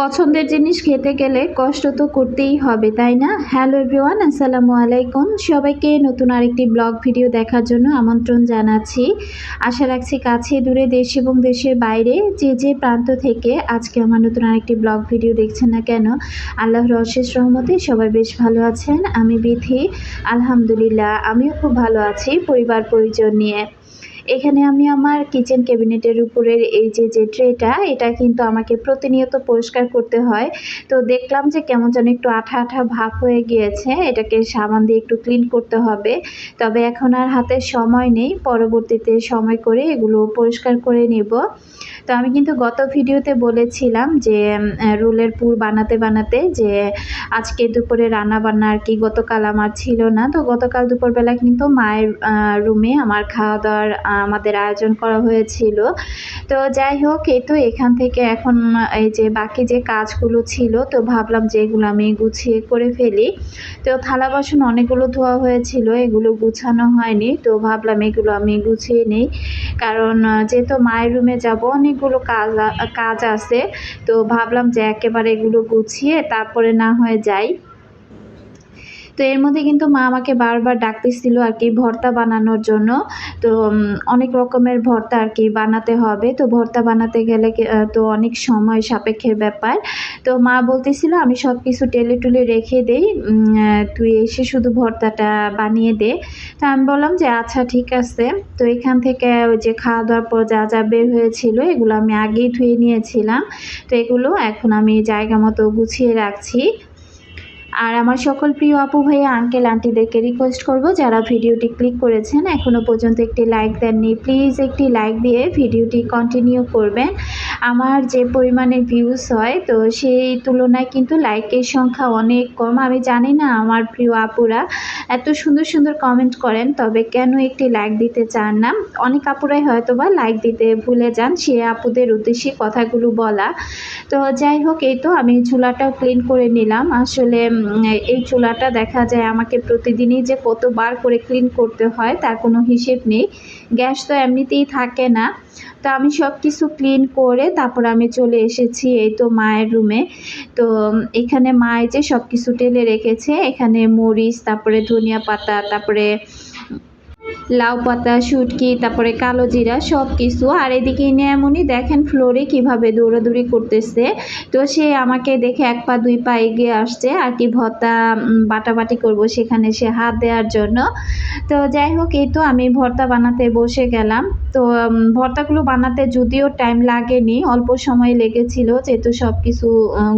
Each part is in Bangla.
পছন্দের জিনিস খেতে গেলে কষ্ট তো করতেই হবে, তাই না? হ্যালো এভরিওয়ান আসসালামু আলাইকুম। সবাইকে নতুন আরেকটি ব্লগ ভিডিও দেখার জন্য আমন্ত্রণ জানাচ্ছি। আশা রাখছি কাছে, দূরে দেশ এবং দেশের বাইরে যে যে প্রান্ত থেকে আজকে আমার নতুন আরেকটি ব্লগ ভিডিও দেখছেন না কেন, আল্লাহর অশেষ রহমতে সবাই বেশ ভালো আছেন। আমি বিথি, আলহামদুলিল্লাহ, আমিও খুব ভালো আছি পরিবার পরিজন নিয়ে। এখানে আমি আমার কিচেন ক্যাবিনেটের উপরের এই যে যে ট্রেটা এটা কিন্তু আমাকে প্রতিনিয়ত পরিষ্কার করতে হয়। তো দেখলাম যে কেমন যেন একটু আঠা আঠা ভাব হয়ে গিয়েছে, এটাকে সাবান দিয়ে একটু ক্লিন করতে হবে। তবে এখন আর হাতে সময় নেই, পরবর্তীতে সময় করে এগুলো পরিষ্কার করে নেব। তো আমি কিন্তু গত ভিডিওতে বলেছিলাম যে রোলের পুর বানাতে বানাতে যে, আজকে দুপুরে রান্না বান্না আর কি গতকাল আমার ছিল না। তো গতকাল দুপুরবেলা কিন্তু মায়ের রুমে আমার খাওয়া দাওয়ার আমাদের আয়োজন করা হয়েছিল। তো যাই হোক, এই তো এখান থেকে এখন এই যে বাকি যে কাজগুলো ছিল, তো ভাবলাম যে এগুলো আমি গুছিয়ে করে ফেলি। তো থালা বাসন অনেকগুলো ধোয়া হয়েছিল, এগুলো গুছানো হয়নি। তো ভাবলাম এগুলো আমি গুছিয়ে নিই। কারণ যেহেতু মায়ের রুমে যাব, অনেকগুলো কাজ কাজ আছে। তো ভাবলাম যে একেবারে এগুলো গুছিয়ে তারপরে না হয়ে যাই। তো এর মধ্যে কিন্তু মা আমাকে বারবার ডাকতেছিল আর কি, ভর্তা বানানোর জন্য। তো অনেক রকমের ভর্তা আর কি বানাতে হবে। তো ভর্তা বানাতে গেলে তো অনেক সময় সাপেক্ষের ব্যাপার। তো মা বলতেছিল, আমি সব কিছু টেলে টুলে রেখে দেই। তুই এসে শুধু ভর্তাটা বানিয়ে দে। তো আমি বললাম যে আচ্ছা ঠিক আছে। তো এখান থেকে ওই যে খাওয়া দাওয়ার পর যা যা বের হয়েছিল, এগুলো আমি আগেই ধুয়ে নিয়েছিলাম। তো এগুলো এখন আমি জায়গা মতো গুছিয়ে রাখছি। আর আমার সকল প্রিয় আপু ভাইয়া আঙ্কেল আন্টিদেরকে রিকোয়েস্ট করব যারা ভিডিওটি ক্লিক করেছেন এখনও পর্যন্ত একটি লাইক দেননি প্লিজ একটি লাইক দিয়ে ভিডিওটি কন্টিনিউ করবেন। আমার যে পরিমাণে ভিউজ হয়, তো সেই তুলনায় কিন্তু লাইকের সংখ্যা অনেক কম। আমি জানি না আমার প্রিয় আপুরা এত সুন্দর সুন্দর কমেন্ট করেন, তবে কেন একটি লাইক দিতে চান না? অনেক আপুরাই হয়তো বা লাইক দিতে ভুলে যান, সে আপুদের উদ্দেশ্যে কথাগুলো বলা। তো যাই হোক, এই তো আমি চুলাটাও ক্লিন করে নিলাম। আসলে এই চুলাটা দেখা যায় আমাকে প্রতিদিনই যে কতবার করে ক্লিন করতে হয় তার কোনো হিসেব নেই। গ্যাস তো এমনিতেই থাকে না। তো আমি সব কিছু ক্লিন করে তারপর আমি চলে এসেছি এই তো মায়ের রুমে তো এখানে মায়ে যে সব কিছু টেলে রেখেছে। এখানে মরিচ, তারপরে ধনিয়া পাতা, তারপরে লাউ পাতা, শুটকি, তারপরে কালো জিরা সব কিছু আর এদিকে এমনই দেখেন ফ্লোরে কীভাবে দৌড়াদৌড়ি করতেছে। তো সে আমাকে দেখে এক পা, দুই পা এগিয়ে আসছে। আর কি ভর্তা বাটাবাটি করব সেখানে সে হাত দেওয়ার জন্য। তো যাই হোক, এই তো আমি ভর্তা বানাতে বসে গেলাম। তো ভর্তাগুলো বানাতে যদিও টাইম লাগেনি, অল্প সময় লেগেছিল, যেহেতু সব কিছু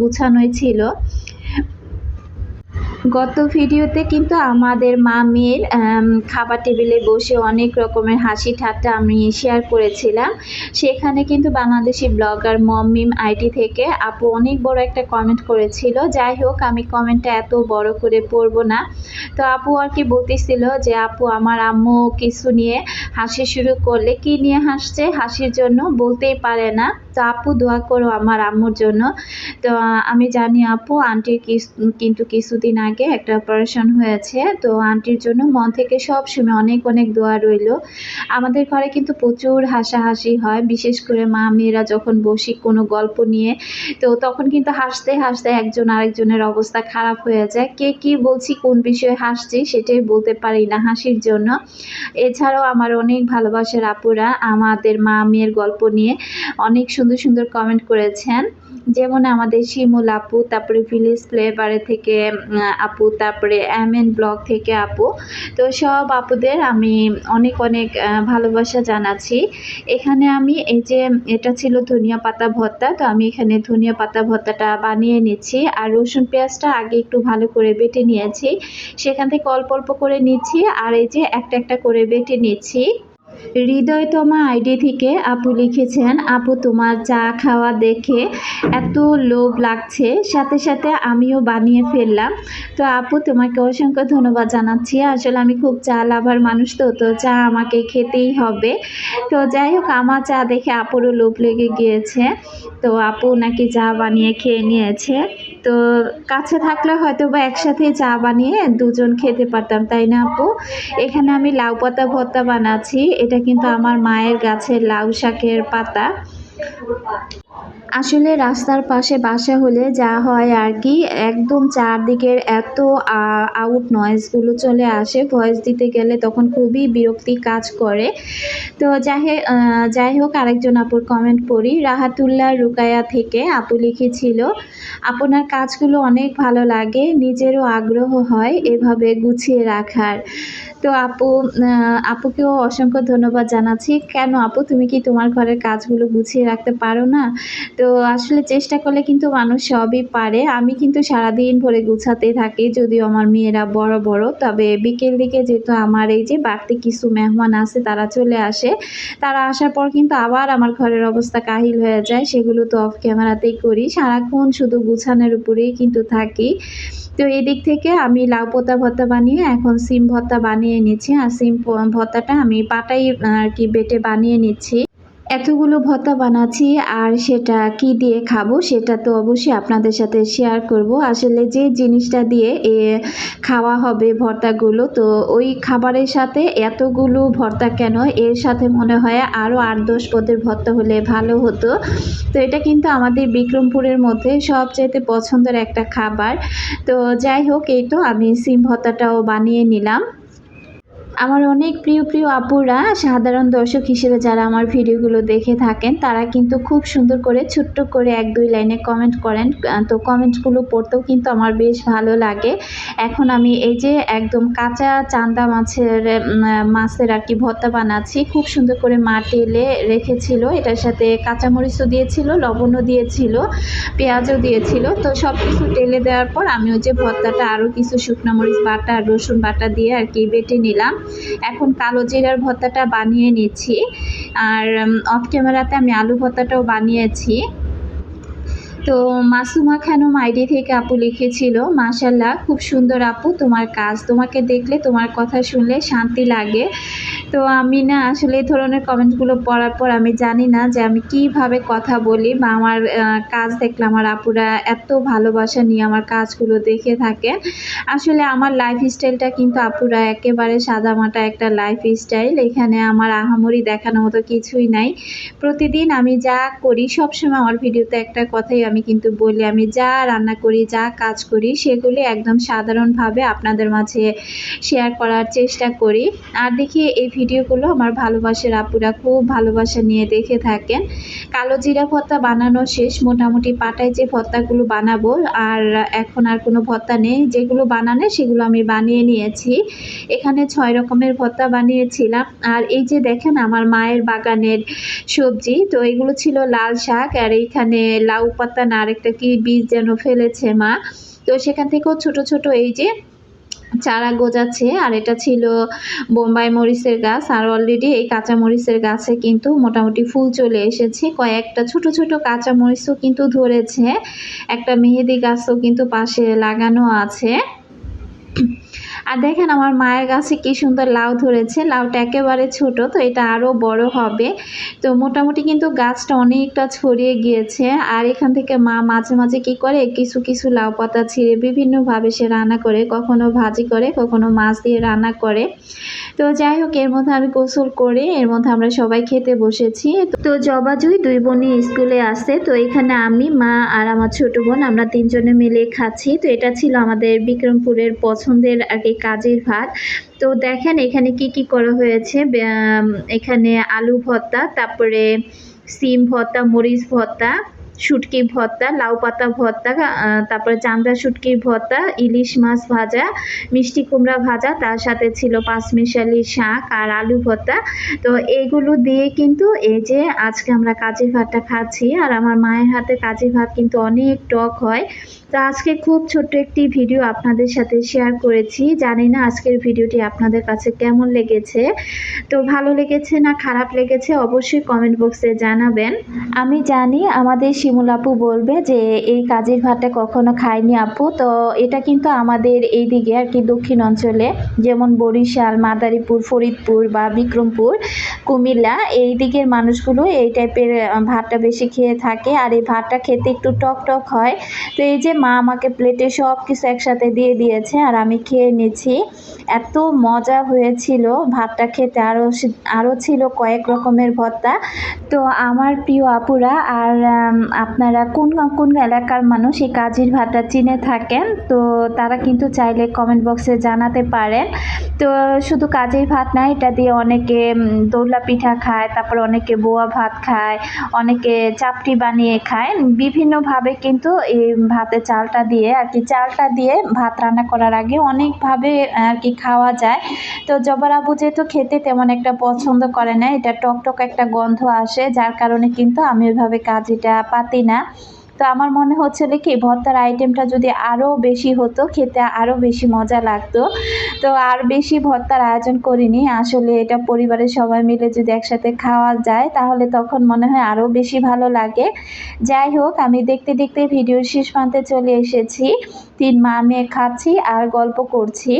গুছানোই ছিল। গত ভিডিওতে কিন্তু আমাদের মামির খাবার টেবিলে বসে অনেক রকমের হাসি ঠাট্টা আমি শেয়ার করেছিলাম। সেখানে কিন্তু বাংলাদেশি ব্লগার মমিম আইটি থেকে আপু অনেক বড় একটা কমেন্ট করেছিল। যাই হোক, আমি কমেন্টটা এত বড় করে পড়ব না। তো আপু আর কি বলতেছিল যে, আপু, আমার আম্মু কিছু নিয়ে হাসি শুরু করলে কি নিয়ে হাসছে? হাসির জন্য বলতেই পারে না। তো আপু দোয়া করো আমার আম্মুর জন্য। তো আমি জানি আপু, আন্টির কিন্তু কিছুদিন আগে একটা অপারেশন হয়েছে। তো আন্টির জন্য মন থেকে সব সময় অনেক অনেক দোয়া রইল। আমাদের ঘরে কিন্তু প্রচুর হাসাহাসি হয়। বিশেষ করে মা মেয়েরা যখন বসি কোনো গল্প নিয়ে, তো তখন কিন্তু হাসতে হাসতে একজন আরেকজনের অবস্থা খারাপ হয়ে যায়। কে কি বলছি, কোন বিষয়ে হাসছি সেটাই বলতে পারি না হাসির জন্য। এছাড়াও আমার অনেক ভালোবাসার আপুরা, আমাদের মা মেয়ের গল্প নিয়ে অনেক সুন্দর সুন্দর কমেন্ট করেছেন। যেমন আমাদের শিমুল আপু, তারপরে ভিলেজ ফ্লেভারে থেকে আপু, তারপরে এম এন ব্লগ থেকে আপু। তো সব আপুদের আমি অনেক অনেক ভালোবাসা জানাচ্ছি। এখানে আমি এই যে এটা ছিল ধনিয়া পাতা ভর্তা, তো আমি এখানে ধনিয়া পাতা ভর্তাটা বানিয়ে নিচ্ছি। আর রসুন পেঁয়াজটা আগে একটু ভালো করে বেটে নিয়েছি। সেখান থেকে অল্প অল্প করে নিচ্ছি। আর এই যে একটা একটা করে বেটে নিচ্ছি। হৃদয়তমা আইডি থেকে আপু লিখেছেন, আপু, তোমার চা খাওয়া দেখে এত লোভ লাগছে। সাথে সাথে আমিও বানিয়ে ফেললাম। তো আপু, তোমাকে অসংখ্য ধন্যবাদ জানাচ্ছি। আসলে আমি খুব চা লাভার মানুষ তো তো চা আমাকে খেতেই হবে। তো যাই হোক, আমার চা দেখে আপুরও লোভ লেগে গিয়েছে। তো আপু নাকি চা বানিয়ে খেয়ে নিয়েছে। তো কাছে থাকলে হয়তো বা একসাথে চা বানিয়ে দুজন খেতে পারতাম, তাই না আপু? এখানে আমি লাউ পাতা ভর্তা বানাচ্ছি। এটা কিন্তু আমার মায়ের গাছের লাউ শাকের পাতা। আসলে রাস্তার পাশে বাসা হলে যা হয় আর কি, একদম চারদিকের এত আউট নয়েজগুলো চলে আসে। ভয়েস দিতে গেলে তখন খুবই বিরক্তি কাজ করে। তো যাই যাই হোক, আরেকজন আপুর কমেন্ট পড়ি। রাহাতুল্লাহ রুকায়া থেকে আপু লিখেছিল, আপনার কাজগুলো অনেক ভালো লাগে, নিজেরও আগ্রহ হয় এভাবে গুছিয়ে রাখার। তো আপু আপুকেও অসংখ্য ধন্যবাদ জানাচ্ছি। কেন আপু, তুমি কি তোমার ঘরের কাজগুলো গুছিয়ে রাখতে পারো না? তো আসলে চেষ্টা করলে কিন্তু মানুষ সবই পারে। আমি কিন্তু সারাদিন ভরে গুছাতে থাকি, যদিও আমার মেয়েরা বড় বড়। তবে বিকেল দিকে যেহেতু আমার এই যে বাড়তি কিছু মেহমান আছে, তারা চলে আসে। তারা আসার পর কিন্তু আবার আমার ঘরের অবস্থা কাহিল হয়ে যায়। সেগুলো তো অফ ক্যামেরাতেই করি। সারাক্ষণ শুধু গুছানোর উপরেই কিন্তু থাকি। তো এদিক থেকে আমি লাউ পোতা বানিয়ে, এখন সিম ভর্তা বানিয়ে নিচ্ছি আর সিম ভর্তাটা আমি পাটাই আর কি বেটে বানিয়ে নিচ্ছি। এতগুলো ভর্তা বানাচ্ছি আর সেটা কি দিয়ে খাব সেটা তো অবশ্যই আপনাদের সাথে শেয়ার করব। আসলে যে জিনিসটা দিয়ে খাওয়া হবে ভর্তাগুলো, তো ওই খাবারের সাথে এতগুলো ভর্তা কেন? এর সাথে মনে হয় আরও আট দশ পদের ভর্তা হলে ভালো হতো। তো এটা কিন্তু আমাদের বিক্রমপুরের মধ্যে সবচাইতে পছন্দের একটা খাবার। তো যাই হোক, এই তো আমি সিম ভর্তাটাও বানিয়ে নিলাম। আমার অনেক প্রিয় প্রিয় আপুরা, সাধারণ দর্শক হিসেবে যারা আমার ভিডিওগুলো দেখে থাকেন, তারা কিন্তু খুব সুন্দর করে, ছোট্ট করে এক, দুই লাইনে কমেন্ট করেন। তো কমেন্টগুলো পড়তেও কিন্তু আমার বেশ ভালো লাগে। এখন আমি এই যে একদম কাঁচা চান্দা মাছের মাছের আর কি ভর্তা বানাচ্ছি, খুব সুন্দর করে মা টেলে রেখেছিল। এটার সাথে কাঁচামরিচও দিয়েছিল, লবণও দিয়েছিল, পেঁয়াজও দিয়েছিল। তো সব কিছু টেলে দেওয়ার পর আমি ওই যে ভর্তাটা আরও কিছু শুকনো মরিচ বাটা, রসুন বাটা দিয়ে আর কি বেটে নিলাম। এখন কালো জিরার ভর্তাটা বানিয়ে নিচ্ছি। আর অফ ক্যামেরাতে আমি আলু ভর্তাটাও বানিয়েছি। তো মাসুমা খানম আইডি থেকে আপু লিখেছিল মাশাল্লাহ খুব সুন্দর আপু, তোমার কাজ। তোমাকে দেখলে, তোমার কথা শুনলে শান্তি লাগে। তো আমি না আসলে এই ধরনের কমেন্টগুলো পড়ার পর আমি জানি না যে আমি কীভাবে কথা বলি বা আমার কাজ দেখলে আমার আপুরা এত ভালোবাসা নিয়ে আমার কাজগুলো দেখে থাকে। আসলে আমার লাইফ স্টাইলটা কিন্তু আপুরা একেবারে সাদামাটা একটা লাইফ স্টাইল এখানে আমার আহামরি দেখানোর মতো কিছুই নাই। প্রতিদিন আমি যা করি, সবসময় আমার ভিডিওতে একটা কথাই আমি কিন্তু বলি। আমি যা রান্না করি, যা কাজ করি, সেগুলি একদম সাধারণভাবে আপনাদের মাঝে শেয়ার করার চেষ্টা করি। আর দেখি এই ভিডিওগুলো আমার ভালোবাসার আপুরা খুব ভালোবাসা নিয়ে দেখে থাকেন। কালো জিরা ভর্তা বানানো শেষ, মোটামুটি পাটায় যে ভর্তাগুলো বানাবো, আর এখন আর কোনো ভর্তা নেই। যেগুলো বানানে সেগুলো আমি বানিয়ে নিয়েছি। এখানে ছয় রকমের ভর্তা বানিয়েছিলাম। আর এই যে দেখেন আমার মায়ের বাগানের সবজি, তো এগুলো ছিল লাল শাক, আর এইখানে লাউ পাতা, না আরেকটা কি বীজ যেন ফেলেছে মা। তো সেখান থেকেও ছোট ছোট এই যে চারা গোজাচ্ছে, আর এটা ছিল বোম্বাই মরিচের গাছ, আর অলরেডি এই কাঁচা মরিচের গাছে কিন্তু মোটামুটি ফুল চলে এসেছে। কয়েকটা ছোট ছোট কাঁচা মরিচও কিন্তু ধরেছে, একটা মেহেদি গাছও কিন্তু পাশে লাগানো আছে। আর দেখেন আমার মায়ের গাছে কি সুন্দর লাউ ধরেছে। লাউটা একেবারে ছোট, তো এটা আরও বড় হবে। তো মোটামুটি কিন্তু গাছটা অনেকটা ছড়িয়ে গিয়েছে। আর এখান থেকে মা মাঝে মাঝে কি করে? কিছু কিছু লাউ পাতা ছিঁড়ে বিভিন্নভাবে সে রান্না করে। কখনো ভাজি করে, কখনো মাছ দিয়ে রান্না করে। তো যাই হোক, এর মধ্যে আমি গোসল করে, এর মধ্যে আমরা সবাই খেতে বসেছি। তো জবা জবাজুই দুই বোনই স্কুলে আসে তো এখানে আমি, মা আর আমার ছোট বোন, আমরা তিনজনে মিলে খাচ্ছি। তো এটা ছিল আমাদের বিক্রমপুরের পছন্দের কি কাজের ভাত। তো দেখেন এখানে কি কি করা হয়েছে। এখানে আলু ভর্তা, তারপরে সিম ভর্তা, মরিচ ভর্তা শুটকি ভর্তা, লাউ পাতা ভর্তা তারপরে চান্দা শুটকির ভর্তা, ইলিশ মাছ ভাজা, মিষ্টি কুমড়া ভাজা, তার সাথে ছিল পাঁচমিশালি শাক আর আলু ভর্তা। তো এগুলো দিয়ে কিন্তু এই যে আজকে আমরা কাজের ভাতটা খাচ্ছি আর আমার মায়ের হাতে কাজের ভাত কিন্তু অনেক টক হয়। তো আজকে খুব ছোট্ট একটি ভিডিও আপনাদের সাথে শেয়ার করেছি। জানি না আজকের ভিডিওটি আপনাদের কাছে কেমন লেগেছে। তো ভালো লেগেছে না খারাপ লেগেছে অবশ্যই কমেন্ট বক্সে জানাবেন। আমি জানি আমাদের শিমুল আপু বলবে যে, এই কাজের ভাতটা কখনো খায়নি আপু। তো এটা কিন্তু আমাদের এই দিকে আর কি দক্ষিণ অঞ্চলে, যেমন বরিশাল, মাদারীপুর, ফরিদপুর বা বিক্রমপুর, কুমিল্লা, এই দিকের মানুষগুলো এই টাইপের ভাতটা বেশি খেয়ে থাকে। আর এই ভাতটা খেতে একটু টক টক হয়। তো এই যে মা আমাকে প্লেটে সব কিছু একসাথে দিয়ে দিয়েছে আর আমি খেয়ে নিয়েছি এত মজা হয়েছিল ভাতটা খেতে। আরও আরও ছিল কয়েক রকমের ভর্তা। তো আমার প্রিয় আপুরা, আর আপনারা কোন কোন এলাকার মানুষ এই কাজির ভাতটা চিনে থাকেন? তো তারা কিন্তু চাইলে কমেন্ট বক্সে জানাতে পারেন। তো শুধু কাজের ভাত না, এটা দিয়ে অনেকে দৌলা পিঠা খায়, তারপর অনেকে বোয়া ভাত খায়, অনেকে চাপটি বানিয়ে খায়। বিভিন্নভাবে কিন্তু এই ভাতে চালটা দিয়ে আর কি, চালটা দিয়ে ভাত রান্না করার আগে অনেকভাবে আর কি খাওয়া যায়। তো জবার আবু যেহেতু খেতে তেমন একটা পছন্দ করে না, এটা টক টক একটা গন্ধ আসে, যার কারণে কিন্তু আমি ওইভাবে কাজিটা পাতি না। তো আমার মনে হচ্ছিল কি, ভর্তার আইটেমটা যদি আরও বেশি হতো, খেতে আরও বেশি মজা লাগতো। তো আর বেশি ভর্তার আয়োজন করিনি। আসলে এটা পরিবারের সবাই মিলে যদি একসাথে খাওয়া যায়, তাহলে তখন মনে হয় আরও বেশি ভালো লাগে। যাই হোক, আমি দেখতে দেখতে ভিডিওর শেষ প্রান্তে চলে এসেছি। তিন মা মেয়ে খাচ্ছি আর গল্প করছি।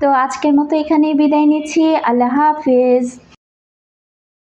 তো আজকের মতো এখানেই বিদায় নিচ্ছি। আল্লাহ হাফেজ।